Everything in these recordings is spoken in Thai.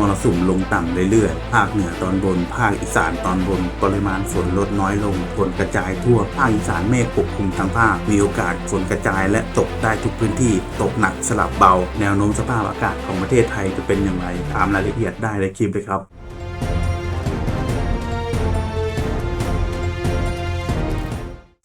มรสุมลงต่ำเรื่อยๆ ภาคเหนือตอนบน ภาคอีสานตอนบน ปริมาณฝนลดน้อยลง ฝนกระจายทั่ว ภาคอีสานเมฆปกคลุมทั้งภาค มีโอกาสฝนกระจายและตกได้ทุกพื้นที่ ตกหนักสลับเบา แนวโน้มสภาพอากาศของประเทศไทยจะเป็นอย่างไรตามรายละเอียดได้ในคลิปเลยครับ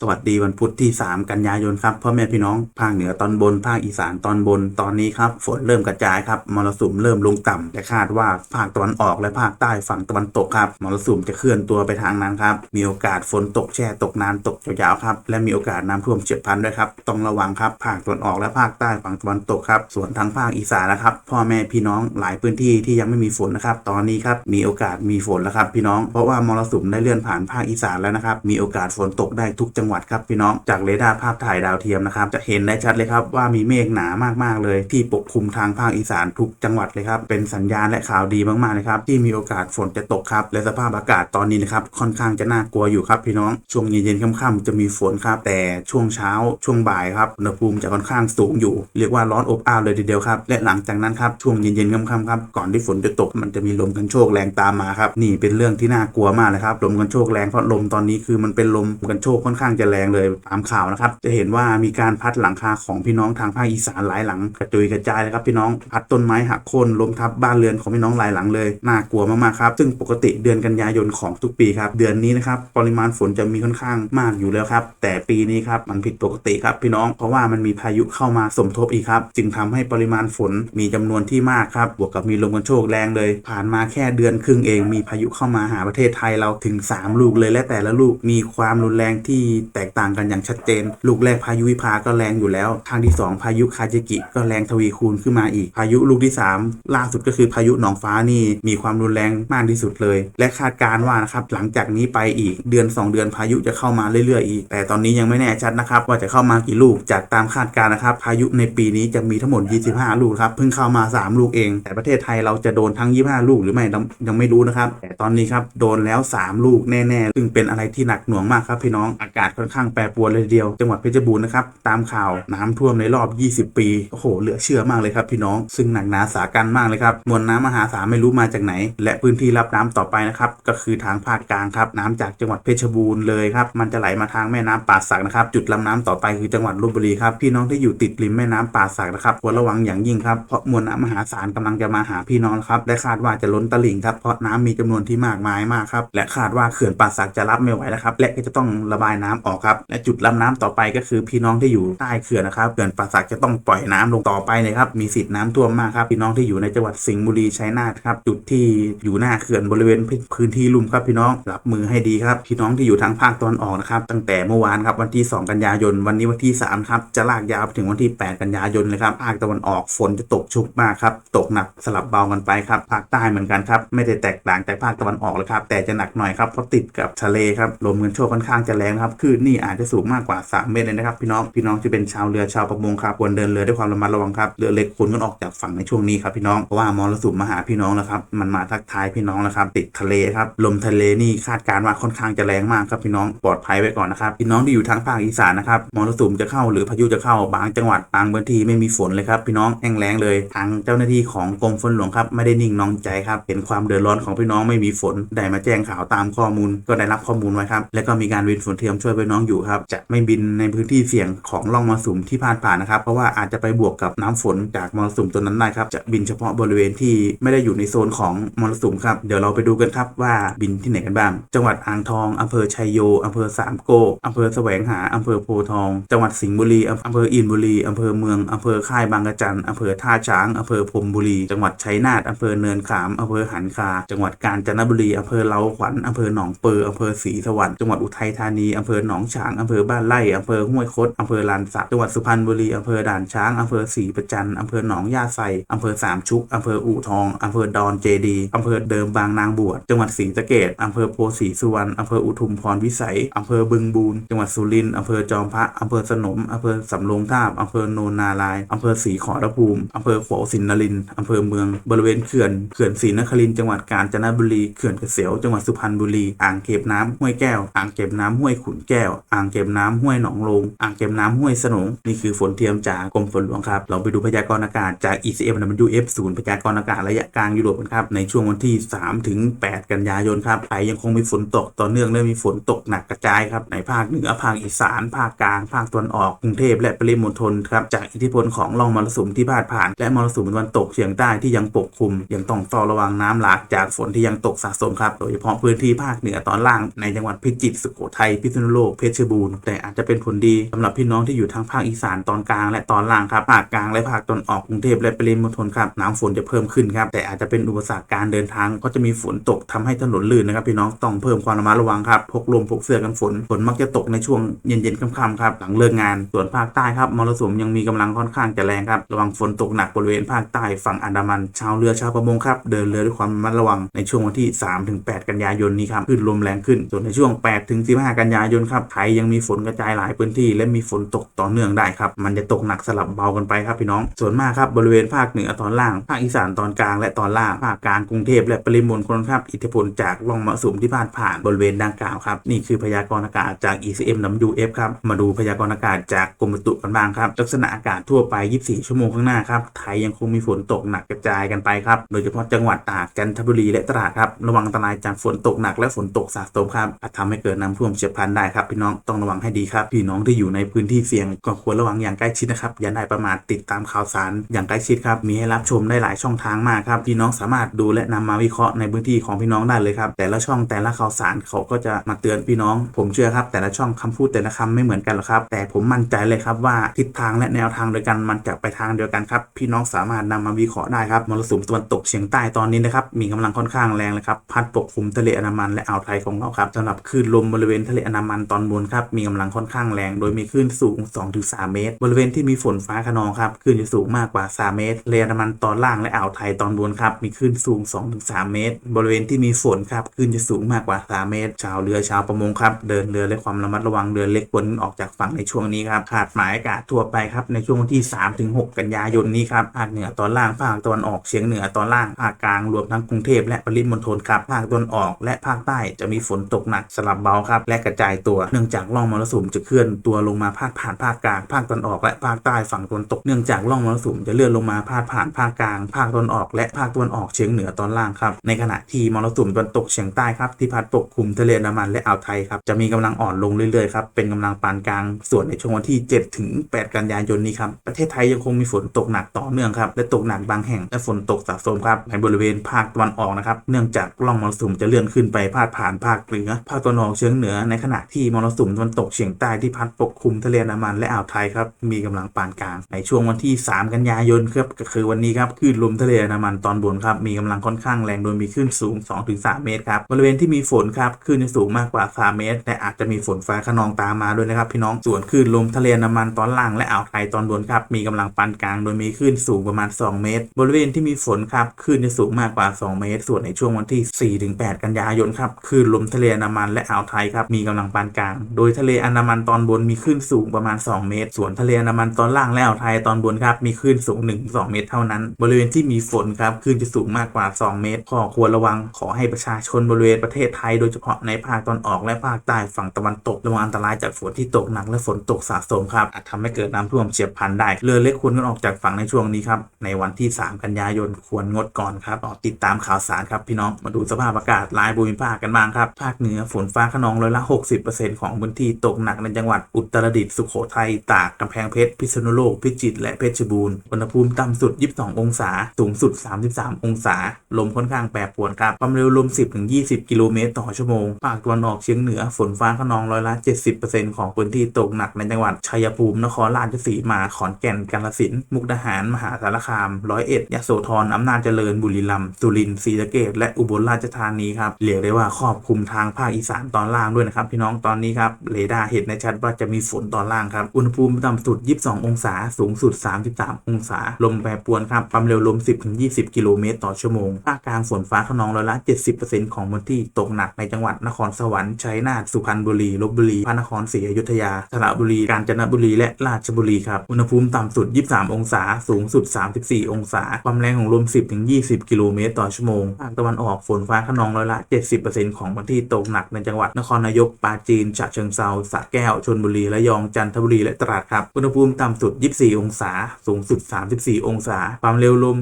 วัสดีวันพุธที่ 3 กันยายนครับพ่อแม่พี่น้องภาคเหนือตอนบนภาคอีสานตอนบนตอนนี้ครับฝนเริ่มกระจายครับมรสุมเริ่มลงต่ำแต่คาดว่าภาคตะวันออกและภาคใต้ฝั่งตะวันตกครับมรสุมจะเคลื่อนตัวไปทางนั้นครับมีโอกาสฝนตกแช่ตกนานตกยาวๆครับและมีโอกาสน้ำท่วมเฉียบพลันด้วยครับต้องระวังครับภาคตะวันออกและภาคใต้ฝั่งตะวันตกครับส่วนทางภาคอีสานนะครับพ่อแม่พี่น้องหลายพื้นที่ที่ยังไม่มีฝนนะครับตอนนี้ครับมีโอกาสมีฝนแล้วครับพี่น้องเพราะว่ามรสุมได้เลื่อนผ่านภาคอีสานแล้วนะครับมีโอกาสฝนตกได้ทุกจังหวัดครับพี่น้องจากเรดาร์ภาพถ่ายดาวเทียมนะครับจะเห็นได้ชัดเลยครับว่ามีเมฆหนามากๆเลย ที่ปกคลุมทางภาคอีสานทุกจังหวัดเลยครับเป็นสัญญาณและข่าวดีมากๆเลยครับที่มีโอกาสฝนจะตกครับและสภาพอากาศตอนนี้นะครับค่อนข้างจะน่ากลัวอยู่ครับพี่น้องช่วงเย็นๆค่ำๆจะมีฝนครับแต่ช่วงเช้าช่วงบ่ายครับอุณหภูมิจะค่อนข้างสูงอยู่ เรียกว่าร้อนอบอ้าวเลยทีเดียวครับและหลังจากนั้นครับช่วงเย็นๆค่ำๆครับก่อนที่ฝนจะตกมันจะมีลมกันโชกแรงตามมาครับนี่เป็นเรื่องที่น่ากลัวมากเลยครับลมกันโชกแรงเพราะลมตอนนี้คือมันเป็นลมกันโชกค่อนข้างจะแรงเลยตามข่าวนะครับ จะเห็นว่ามีการพัดหลังคาของพี่น้องทางภาคอีสานหลายหลังกระจุยกระจายเลยครับพี่น้องพัดต้นไม้หักโค่นล้มทับบ้านเรือนของพี่น้องหลายหลังเลยน่ากลัวมากๆครับซึ่งปกติเดือนกันยายนของทุกปีครับเดือนนี้นะครับปริมาณฝนจะมีค่อนข้างมากอยู่แล้วครับแต่ปีนี้ครับมันผิดปกติครับพี่น้องเพราะว่ามันมีพายุเข้ามาสมทบอีกครับจึงทำให้ปริมาณฝนมีจำนวนที่มากครับบวกกับมีลมกันโชกแรงเลย ผ่านมาแค่เดือนครึ่งเองมีพายุเข้ามาหาประเทศไทยเราถึง 3 ลูกเลยและแต่ละลูกมีความรุนแรงที่แตกต่างกันอย่างชัดเจน ลูกแรกพายุวิภาก็แรงอยู่แล้วทางที่ 2 พายุคาเจกิ ก็แรงทวีคูณขึ้นมาอีก พายุลูกที่ 3 ล่าสุดก็คือพายุหนองฟ้านี่มีความรุนแรงมากที่สุดเลย และคาดการณ์ว่านะครับหลังจากนี้ไปอีกเดือน 2 เดือนพายุจะเข้ามาเรื่อยๆอีก แต่ตอนนี้ยังไม่แน่ชัดนะครับว่าจะเข้ามากี่ลูกจากตามคาดการณ์นะครับพายุในปีนี้จะมีทั้งหมด 25 ลูกครับเพิ่งเข้ามา 3 ลูกเอง แต่ประเทศไทยเราจะโดนทั้ง 25 ลูกหรือไม่ยังไม่รู้นะครับแต่ตอนนี้ครับโดนแล้ว 3 ลูกแน่ๆซึ่งเป็นอะไรที่หนักหน่วงมากครับพี่น้องอากาศค่อนข้างแปรปรวนเลยทีเดียว จังหวัดเพชรบูรณ์นะครับตามข่าวน้ำท่วมในรอบ 20 ปีโอ้โหเหลือเชื่อมากเลยครับพี่น้องซึ่งหนักหนาสากันมากเลยครับมวลน้ำมหาศาลไม่รู้มาจากไหน และพื้นที่รับน้ำต่อไปนะครับก็คือทางภาคกลางครับน้ำจากจังหวัดเพชรบูรณ์เลยครับมันจะไหลมาทางแม่น้ำป่าสักนะครับจุดลำน้ำต่อไปคือจังหวัดลบบุรีครับพี่น้องที่อยู่ติดริมแม่น้ำป่าสักนะครับควรระวังอย่างยิ่งครับเพราะมวลน้ำมหาศาลกำลังจะมาหาพี่น้องครับและคาดว่าจะล้นตลิ่งครับเพราะน้ำมีจำนวนที่มากมายมากครับและคาดว่าเขื่อนป่าสักจะรับไม่ไหวแล้วครับและก็จะต้องระบายน้ำออกครับและจุดลำน้ำต่อไปก็คือพี่น้องที่อยู่ใต้เขื่อนนะครับเขื่อนป่าสักจะต้องปล่อยน้ำลงต่อไปเลยครับมีสิทธิ์น้ำท่วมมากครับพี่น้องที่อยู่ในจังหวัดสิงห์บุรีชัยนาทครับจุดที่อยู่หน้าเขื่อนบริเวณพื้นที่ลุ่มครับพี่น้องรับมือให้ดีครับพี่น้องที่อยู่ทางภาคตะวันออกนะครับตั้งแต่เมื่อวานครับวันที่ 2 กันยายน วันนี้วันที่3ครับจะลากยาวไปถึงวันที่ 8 กันยายนเลยครับภาคตะวันออกฝนจะตกชุกมากครับตกหนักสลับเบากันไปครับภาคใต้เหมือนกันครับไม่ได้แตกต่างจากภาคตะวันออกเลยครับแต่จะหนักหน่อยครับเพราะติดกับทะเลครับลมกันโชกค่อนข้างจะแรงครับคลื่นนี่อาจจะสูงมากกว่า 3 เมตรเลยนะครับพี่น้องพี่น้องที่เป็นชาวเรือชาวประมงครับควรเดินเรือด้วยความระมัดระวังครับเรือเล็กควรกันออกจากฝั่งในช่วงนี้ครับพี่น้องเพราะว่ามรสุมมาหาพี่น้องแล้วครับมันมาทักทายพี่น้องแล้วครับติดทะเลครับลมทะเลนี่คาดการณ์ว่าค่อนข้างจะแรงมากครับพี่น้องปลอดภัยไว้ก่อนนะครับพี่น้องที่อยู่ทางภาคอีสานนะครับมรสุมจะเข้าหรือพายุจะเข้าบางจังหวัดบางพื้นที่ไม่มีฝนเลยครับพี่น้องแห้งแล้งเลย ทางเจ้าหน้าที่ของกรมฝนหลวงครับไม่ได้นิ่งนอนใจครับเห็นความเดือดร้อนของพี่น้องไม่มีฝนได้มาแจ้งข่าวตามข้อมูล ก็ได้รับข้อมูลไว้ครับแล้วก็มีการบินฝนเทียมช่วยพี่น้องอยู่ครับ จะไม่บินในพื้นที่เสี่ยงของร่องมรสุมที่ผ่านผ่านนะครับ เพราะว่าอาจจะไปบวกกับน้ำฝนจากมรสุมตัวนั้นได้ครับ จะบินเฉพาะบริเวณที่ไม่ได้อยู่ในโซนของมรสุมครับ เดี๋ยวเราไปดูกันครับว่าบินที่ไหนกันบ้าง จังหวัดอ่างทองอำเภอชัยโยอำเภอสามโกอำเภอแสวงหาอำเภอโพทอง จังหวัดสิงห์บุรีอำอำเภออินบุรีอำเภอเมืองอำเภอค่ายบางกระจันอำเภอท่าช้างอำเภอพรมบุรี จังหวัดชัยนาทอำเภอเนินขามอำเภอหันคา จังหวัดกาญจนบุรีอำเภอเลาขวัญอำเภอหนองเปออำเภอศรีสวรรค์จังหวัดอุทัยธานีอำเภอหนองฉางอำเภอบ้านไร่อำเภอห้วยคดอำเภอลานสักจังหวัดสุพรรณบุรีอำเภอด่านช้างอำเภอศรีประจันอำเภอหนองยาไซอำเภอสามชุกอำเภออู่ทองอำเภอดอนเจดีอำเภอเดิมบางนางบวชจังหวัดศรีสะเกษอำเภอโพธิ์ศรีสุวรรณอำเภออุทุมพรวิสัยอำเภอบึงบูนจังหวัดสุรินทร์อำเภอจอมพระอำเภอสนมอำเภอสำโรงทาบอำเภอโนนนารายอำเภอศรีขอรภูมิอำเภอขสินนรินทร์อำเภอเมืองบริเวณเขื่อนเขื่อนศรีนครินทร์จังหวัดกาญจนบุรีเขื่อนเกษวจังหวัดสุพรรณบุรีอ่างเก็บน้ำห้วยแก้วอ่างเก็บน้ำห้วยขุนแก้วว อ่างเก็บน้ำห้วยหนองลงอ่างเก็บน้ำห้วยสนงนี่คือฝนเทียมจากกรมฝนหลวงครับเราไปดูพยากรณ์อากาศจาก ECM WF ศูนย์พยากรณ์อากาศระยะกลางยุโรปกันครับในช่วงวันที่ 3 ถึง 8 กันยายนครับไทยยังคงมีฝนตกต่อเนื่องและมีฝนตกหนักกระจายครับในภาคเหนือภาคอีสานภาคกลาง ภาคตะวันออกกรุงเทพและปริมณฑลครับจากอิทธิพลของร่องมรสุมที่พาดผ่าน และมรสุมตะวันตกเฉียงใต้ที่ยังปกคลุม ยังต้องเฝ้าระวังน้ำหลากจากฝนที่ยังตกสะสมครับโดยเฉพาะพื้นที่ภาคเหนือตอนล่างในจังหวัดพิจิตรสุโขทัยพิษณุโลกเพชรบูรณ์แต่อาจจะเป็นผลดีสำหรับพี่น้องที่อยู่ทางภาคอีสานตอนกลางและตอนล่างครับภาคกลางและภาคตอนออกกรุงเทพและปริมณฑลครับน้ำฝนจะเพิ่มขึ้นครับแต่อาจจะเป็นอุปสรรคการเดินทางก็จะมีฝนตกทำให้ถนนลื่นนะครับพี่น้องต้องเพิ่มความระมัดระวังครับพกลมพกเสื้อกันฝนฝนมักจะตกในช่วงเย็นๆค่ำๆครับหลังเลิกงาน ส่วนภาคใต้ครับมรสุมยังมีกำลังค่อนข้างจะแรงครับระวังฝนตกหนักบริเวณภาคใต้ฝั่งอันดามัน ชาวเรือชาวประมงครับเดินเรือด้วยความระมัดระวังในช่วงวันที่ 3-8 กันยายนนี้ครับคลื่นลมแรงขึ้นส่วนในช่วง 8-15 กันยายนครับไทยยังมีฝนกระจายหลายพื้นที่ และมีฝนตกต่อเนื่องได้ครับ มันจะตกหนักสลับเบากันไปครับพี่น้อง ส่วนมากครับบริเวณภาคเหนือตอนล่าง ภาคอีสานตอนกลางและตอนล่าง ภาคกลางกรุงเทพและปริมณฑลครับ อิทธิพลจากร่องมรสุมที่พาดผ่านบริเวณดังกล่าวครับ นี่คือพยากรณ์อากาศจาก ECM WF ครับ มาดูพยากรณ์อากาศจากกรมอุตุกันบ้างครับ ลักษณะอากาศทั่วไป 24 ชั่วโมงข้างหน้าครับ ไทยยังคงมีฝนตกหนักกระจายกันไปครับ โดยเฉพาะจังหวัดตากจันทบุรีและตราดครับ ระวังอันตรายจากฝนตกหนักและฝนตกสะสมครับอาจทำให้เกิดน้ำท่วมเฉียบพลันได้ครับพี่น้องต้องระวังให้ดีครับพี่น้องที่อยู่ในพื้นที่เสี่ยงก็ควรระวังอย่างใกล้ชิดนะครับอย่าได้ประมาทติดตามข่าวสารอย่างใกล้ชิดครับมีให้รับชมได้หลายช่องทางมากครับพี่น้องสามารถดูและนำมาวิเคราะห์ในพื้นที่ของพี่น้องได้เลยครับแต่ละช่องแต่ละข่าวสารเขาก็จะมาเตือนพี่น้อง ผมเชื่อครับ แต่ละช่องคำพูดแต่ละคำไม่เหมือนกันหรอกครับ แต่ผมมั่นใจเลยครับว่าทิศทางและแนวทางเดียวกันมันจะไปทางเดียวกันครับพี่น้องสามารถนำมาวิเคราะห์ได้ครับมรสุมตะวันตกเฉียงใต้ตอนนี้นะครับมีกำลังค่อนข้างแรงเลยครับพัดปกคลุมทะเลอันดามันและอ่าวไทยของเราครับสำหรับคลื่นลมบริเวณทะเลอันดามันตอนบนครับมีกำลังค่อนข้างแรง โดยมีคลื่นสูง 2-3 เมตร บริเวณที่มีฝนฟ้าขนองครับคลื่นจะสูงมากกว่า 3 เมตรเลอันมันตอนล่างและอ่าวไทยตอนบนครับมีคลื่นสูง 2-3 เมตร บริเวณที่มีฝนครับคลื่นจะสูงมากกว่า 3 เมตร ชาวเรือชาวประมงครับเดินเรือด้วยความระมัดระวังเรือเล็กควรออกจากฝั่งในช่วงนี้ครับขาดหมายอากาศทั่วไปครับในช่วงวันที่ 3-6 กันยายนนี้ครับภาคเหนือตอนล่างภาคตะวันออกเฉียงเหนือตอนล่างภาคกลางรวมทั้งกรุงเทพและปริมณฑลครับภาคตะวันออกและภาคใต้จะมีฝนตกหนักสลับเบาครับและกระจายตัวเนื่องจากร่องมรสุมจะเคลื่อนตัวลงมาพาดผ่านภาคกลางภาคตะวันออกและภาคใต้ฝั่งตะวันตกเนื่องจากร่องมรสุมจะเลื่อนลงมาพาดผ่านภาคกลาง ภาคตะวันออกและภาคตะวันออกเฉียงเหนือตอนล่างครับในขณะที่มรสุมตะวันตกเฉียงใต้ครับที่พัดปกคลุมทะเลอันดามันและอ่าวไทยครับจะมีกำลังอ่อนลงเรื่อยๆครับเป็นกำลังปานกลางส่วนในช่วงวันที่ 7 ถึง 8 กันยายนนี้ครับประเทศไทยยังคงมีฝนตกหนักต่อเนื่องครับและตกหนักบางแห่งและฝนตกสะสมครับในบริเวณภาคตะวันออกนะครับเนื่องจากร่องมรสุมจะเลื่อนขึ้นไปพาดผ่านภาคเหนือภาคตะวันออกเฉียงเหนือในขณะที่มรสุมตะวันตกเฉียงใต้ที่พัดปกคลุมทะเลอันดามันและอ่าวไทยครับมีกำลังปานกลางในช่วงวันที่ 3 กันยายนครับก็คือวันนี้ครับคลื่นลมทะเลอันดามันตอนบนครับมีกำลังค่อนข้างแรงโดยมีคลื่นสูง 2-3 เมตรครับบริเวณที่มีฝนครับคลื่นจะสูงมากกว่า 3 เมตร และอาจจะมีฝนฟ้าขนองตามมาด้วยนะครับพี่น้องส่วนคลื่นลมทะเลอันดามันตอนล่างและอ่าวไทยตอนบนครับมีกำลังปานกลาง โดยมีคลื่นสูงประมาณ 2 เมตร บริเวณที่มีฝนครับคลื่นจะสูงมากกว่า 2 เมตร ส่วนในช่วงวันที่ 4-8 กันยายนครับคลื่นลมทะเลอันดามันและอ่าวไทยครับมีกำลังปานกลางโดยทะเลอันดามันตอนบนมีคลื่นสูงประมาณ 2 เมตร ส่วนทะเลอันดามันตอนล่างและอ่าวไทยตอนบนครับมีคลื่นสูง 1-2 เมตรเท่านั้น บริเวณที่มีฝนครับคลื่นจะสูงมากกว่า 2 เมตรข้อควรระวังขอให้ประชาชนบริเวณประเทศไทย โดยเฉพาะในภาคตอนออกและภาคใต้ฝั่งตะวันตกระวังอันตรายจากฝนที่ตกหนักและฝนตกสะสมครับอาจทำให้เกิดน้ำท่วมเฉียบพลันได้เรือเล็กควรงดออกจากฝั่งในช่วงนี้ครับในวันที่ 3 กันยายนควรงดก่อนครับติดตามข่าวสารครับพี่น้องมาดูสภาพอากาศรายภูมิภาคกันบ้างครับภาคเหนือฝนฟ้าขนองร้อยละ 60%ของพื้นที่ตกหนักในจังหวัดอุตรดิตถ์สุโขทัยตากกำแพงเพชรพิษณุโลกพิจิตรและเพชรบูรณ์อุณหภูมิต่ำสุด 22 องศา สูงสุด 33 องศา ลมค่อนข้างแปรปรวนครับความเร็วลม 10-20 กิโลเมตรต่อชั่วโมงภาคตะวันออกเฉียงเหนือฝนฟ้าขนองร้อยละ 70%ของพื้นที่ตกหนักในจังหวัดชัยภูมินครราชสีมาขอนแก่นกาฬสินธุ์มุกดาหาร มหาสารคามร้อยเอ็ดยโสธรอำนาจเจริญบุรีรัมย์สุรินทร์ศรีสะเกษและอุบลราชธานีครับเรียกได้ว่าครอบคลุมทางภาคอีสานตอนล่างด้วยนะครับพี่น้องตอนนี้ครับเรดาร์เห็นในชัดว่าจะมีฝนตอนล่างครับ อุณหภูมิต่ำสุด 22 องศา สูงสุด 33 องศา ลมแปรปรวนครับความเร็วลม 10-20 กิโลเมตรต่อชั่วโมงภาคกลางฝนฟ้าขนองร้อยละ 70%ของพื้นที่ตกหนักในจังหวัดนครสวรรค์ชัยนาทสุพรรณบุรีลบบุรีพระนครศรีอยุธยาสระบุรีกาญจนบุรีและราชบุรีครับอุณหภูมิต่ำสุด 23 องศา สูงสุด 34 องศา ความแรงของลม 10-20 กิโลเมตรต่อชั่วโมงภาคตะวันออกฝนฟ้าขนองร้อยละ 70%ของพื้นที่ตกหนักในจังหวัดนครนายกปราจีนนทร์ฉะเชิงเซาสระแก้วชลบุรีระยองจันทบุรีและตราดครับอุณหภูมิต่ำสุด 24 องศา สูงสุด 34 องศา ความเร็วลม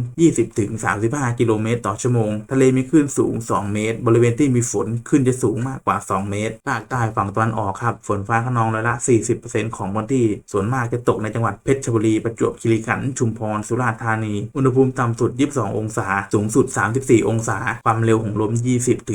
20-35 กิโลเมตรต่อชั่วโมง ทะเลมีคลื่นสูง 2 เมตร บริเวณที่มีฝนคลื่นจะสูงมากกว่า 2 เมตรภาคใต้ฝั่งตะวันออกครับฝนฟ้าขนองร้อยละ 40%ของพื้นที่ ส่วนมากจะตกในจังหวัดเพชรบุรีประจวบคีรีขันธ์ชุมพรสุราษฎร์ธานี อุณหภูมิต่ำสุด 22 องศา สูงสุด 34 องศา ความเร็วของลม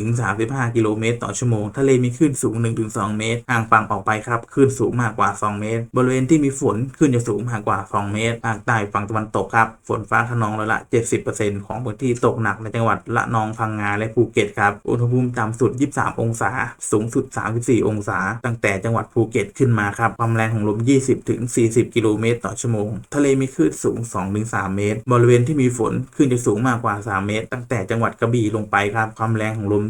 20-35 กิโลเมตรต่อชั่วโมง ทะเลมีคลื่นสูง 1-2เมตรห่างฝั่งออกไปครับคลื่นสูงมากกว่า 2 เมตร บริเวณที่มีฝนคลื่นจะสูงมากกว่า 2 เมตรภาคใต้ฝั่งตะวันตกครับฝนฟ้าขนองร้อยละ 70%ของพื้นที่ตกหนักในจังหวัดละนองพังงาและภูเก็ตครับอุณหภูมิต่ำสุด 23 องศา สูงสุด 34 องศา ตั้งแต่จังหวัดภูเก็ตขึ้นมาครับความแรงของลม 20-40 กิโลเมตรต่อชั่วโมง ทะเลมีคลื่นสูง 2-3 เมตร บริเวณที่มีฝนคลื่นจะสูงมากกว่า 3 เมตร ตั้งแต่จังหวัดกระบี่ลงไปครับความแรงของลม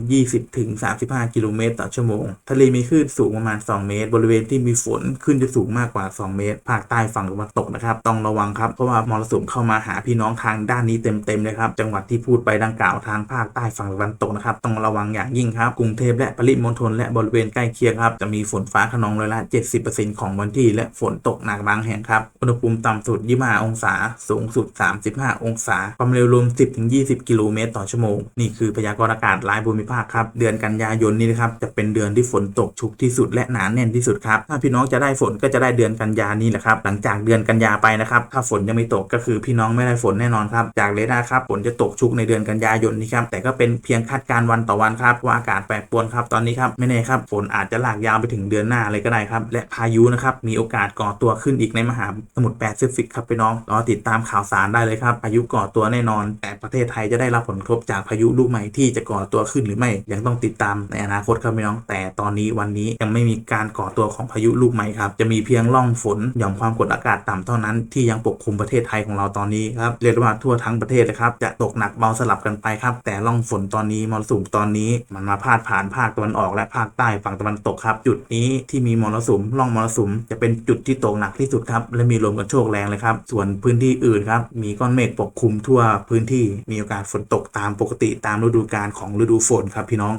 20-35 กิโลเมตรต่อชั่วโมง ทะเลมีคลื่นสูงประมาณ 2 เมตร บริเวณที่มีฝนคลื่นจะสูงมากกว่า 2 เมตร ภาคใต้ฝั่งตะวันตกนะครับ ต้องระวังครับเพราะว่ามรสุมเข้ามาหาพี่น้องทางด้านนี้เต็มๆเลยครับ จังหวัดที่พูดไปดังกล่าวทางภาคใต้ฝั่งตะวันตกนะครับ ต้องระวังอย่างยิ่งครับ กรุงเทพและปริมณฑลและบริเวณใกล้เคียงครับ จะมีฝนฟ้าขนองร้อยละ 70%ของวันที่ และฝนตกหนักบางแห่งครับ อุณหภูมิต่ำสุด 25 องศา สูงสุด 35 องศา ความเร็วลม10-20 กิโลเมตรต่อชั่วโมง นี่คือพยากรณ์อากาศรายภูมิภาคครับ เดือนกันยายนนี้นะครับ จะเป็นเดือนที่ฝนตกชุกที่ที่สุดและหนาแน่นที่สุดครับถ้าพี่น้องจะได้ฝนก็จะได้เดือนกันยานี้แหละครับหลังจากเดือนกันยาไปนะครับถ้าฝนยังไม่ตกก็คือพี่น้องไม่ได้ฝนแน่นอนครับจากเรดาร์ครับฝนจะตกชุกในเดือนกันยายนนี้ครับแต่ก็เป็นเพียงคาดการณ์วันต่อวันครับว่าอากาศแปรปรวนครับตอนนี้ครับไม่แน่ครับฝนอาจจะลากยาวไปถึงเดือนหน้าเลยก็ได้ครับและพายุนะครับมีโอกาสก่อตัวขึ้นอีกในมหาสมุทรแปซิฟิกครับพี่น้องรอติดตามข่าวสารได้เลยครับพายุก่อตัวแน่นอน แต่ประเทศไทยจะได้รับผลกระทบจากพายุลูกใหม่ที่จะก่อตัวขึ้นหรือไม่ยังต้องติดตามในอนาคตครับพี่น้อง แต่ตอนนี้วันนี้ยังไม่มีการก่อตัวของพายุลูกใหม่ครับจะมีเพียงร่องฝนหย่อมความกดอากาศต่ำเท่านั้นที่ยังปกคลุมประเทศไทยของเราตอนนี้ครับเรียกว่าทั่วทั้งประเทศเลยครับจะตกหนักเบาสลับกันไปครับ แต่ร่องฝนตอนนี้มรสุมตอนนี้มันมาพาดผ่านภาคตะวันออกและภาคใต้ฝั่งตะวันตกครับ จุดนี้ที่มีมรสุมร่องมรสุมจะเป็นจุดที่ตกหนักที่สุดครับและมีลมกระโชกแรงเลยครับ ส่วนพื้นที่อื่นครับมีก้อนเมฆปกคลุมทั่วพื้นที่มีโอกาสฝนตกตามปกติตามฤดูกาลของฤดูฝนครับพี่น้อง